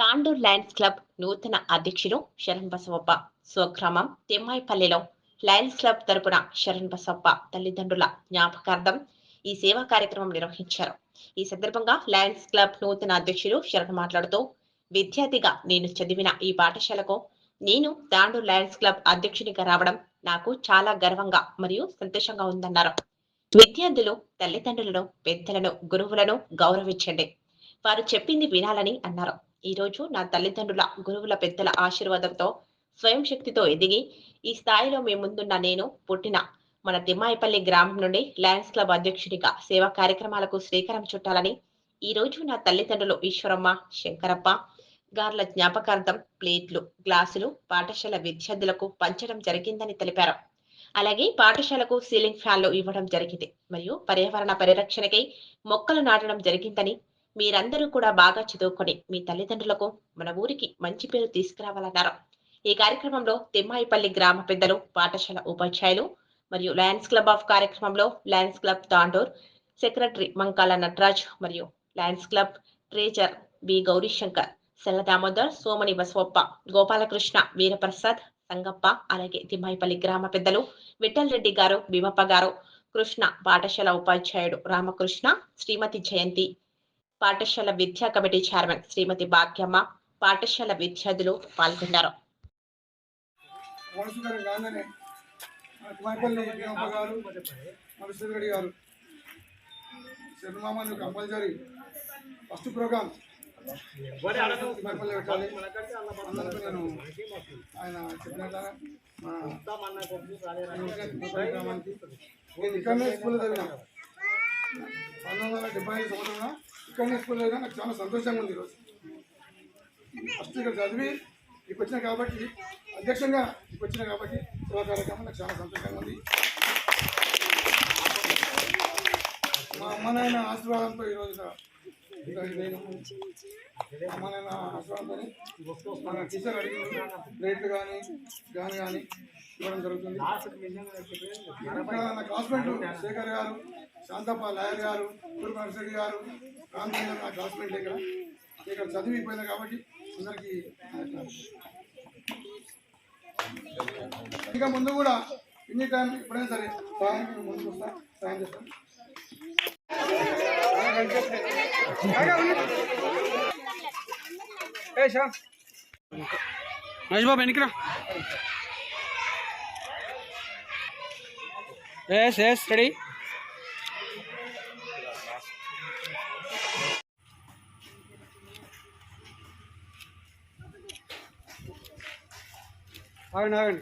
Tandur Lions club నూతన అధ్యక్షుడు శరణ్ బసవప్ప. స్వగ్రామం తెమ్మాయిపల్లిలో లయన్స్ క్లబ్ తరపున శరణ్ బసవప్ప తల్లిదండ్రుల జ్ఞాపకార్థం ఈ సేవా కార్యక్రమం నిర్వహించారు. ఈ సందర్భంగా లయన్స్ క్లబ్ నూతన అధ్యక్షులు శరణ్ మాట్లాడుతూ విద్యార్థిగా నేను చదివిన ఈ పాఠశాలకు నేను తాండూర్ లయన్స్ క్లబ్ అధ్యక్షునిగా రావడం నాకు చాలా గర్వంగా మరియు సంతోషంగా ఉందన్నారు. విద్యార్థులు తల్లిదండ్రులను పెద్దలను గురువులను గౌరవించండి. వారు చెప్పింది వినాలని అన్నారు. ఈరోజు నా తల్లిదండ్రుల గురువుల పెద్దల ఆశీర్వాదంతో స్వయం శక్తితో ఎదిగి ఈ స్థాయిలో మీ ముందున్న నేను పుట్టిన మన తిమ్మాయిపల్లి గ్రామం నుండి లయన్స్ క్లబ్ అధ్యక్షుడిగా సేవా కార్యక్రమాలకు శ్రీకారం చుట్టాలని ఈ రోజు నా తల్లిదండ్రులు ఈశ్వరమ్మ శంకరప్ప గార్ల జ్ఞాపకార్థం ప్లేట్లు గ్లాసులు పాఠశాల విద్యార్థులకు పంచడం జరిగిందని తెలిపారు. అలాగే పాఠశాలకు సీలింగ్ ఫ్యాన్లు ఇవ్వడం జరిగింది. మరియు పర్యావరణ పరిరక్షణకై మొక్కలు నాటడం జరిగిందని మీరందరూ కూడా బాగా చదువుకొని మీ తల్లిదండ్రులకు మన ఊరికి మంచి పేరు తీసుకురావాలన్నారు. ఈ కార్యక్రమంలో తిమ్మాయిపల్లి గ్రామ పెద్దలు పాఠశాల ఉపాధ్యాయులు మరియు లయన్స్ క్లబ్ ఆఫ్ కార్యక్రమంలో Lions Club Tandur secretary Mankala Nataraj మరియు Lions Club treasurer B Gaurishankar Sella Damodar Somani Basavappa Gopalakrishna Veeraprasad Sangappa అలాగే తిమ్మాయిపల్లి గ్రామ పెద్దలు విఠల్ రెడ్డి గారు భీమప్ప గారు కృష్ణ పాఠశాల ఉపాధ్యాయుడు రామకృష్ణ శ్రీమతి జయంతి పాఠశాల విద్యా కమిటీ చైర్మన్ శ్రీమతి భాగ్యమ్మ పాఠశాల విద్యార్థులు పాల్గొన్నారు. Compulsory first programme. పెట్టాలి. నేను ఆయన గ్రామానికి ఇక్కడనే స్కూల్ పంతొమ్మిది వందల డెబ్బై ఐదు సంవత్సరంలో ఇక్కడనే స్కూల్ నాకు చాలా సంతోషంగా ఉంది ఈరోజు. ఫస్ట్ ఇక్కడ చదివి ఇక్కడికి వచ్చిన కాబట్టి అధ్యక్షంగా ఇక్కడికి వచ్చిన కాబట్టి సేవా కార్యక్రమం నాకు చాలా సంతోషంగా ఉంది. మా అమ్మ నాయన ఆశీర్వాదంతో ఈరోజు మన టీచర్ అడిగిన ప్లేట్లు కానీ గాని కానీ ఇవ్వడం జరుగుతుంది ఇక్కడ నా క్లాస్మేట్ శేఖర్ గారు శాంతప్ప లాయర్ గారు గురు నరసరెడ్డి గారు రామచంద్ర గారు నా క్లాస్మేట్ ఇక్కడ ఇక్కడ చదివిపోయింది కాబట్టి అందరికీ ఇంకా ముందు కూడా ఇన్ని టైం ఎప్పుడైనా సరే సాయం ముందుకు వస్తా సాయం చేస్తాను మహేష్ బాబు వెనక్కి రా ఎస్ ఎస్ రెడీ ఆగండి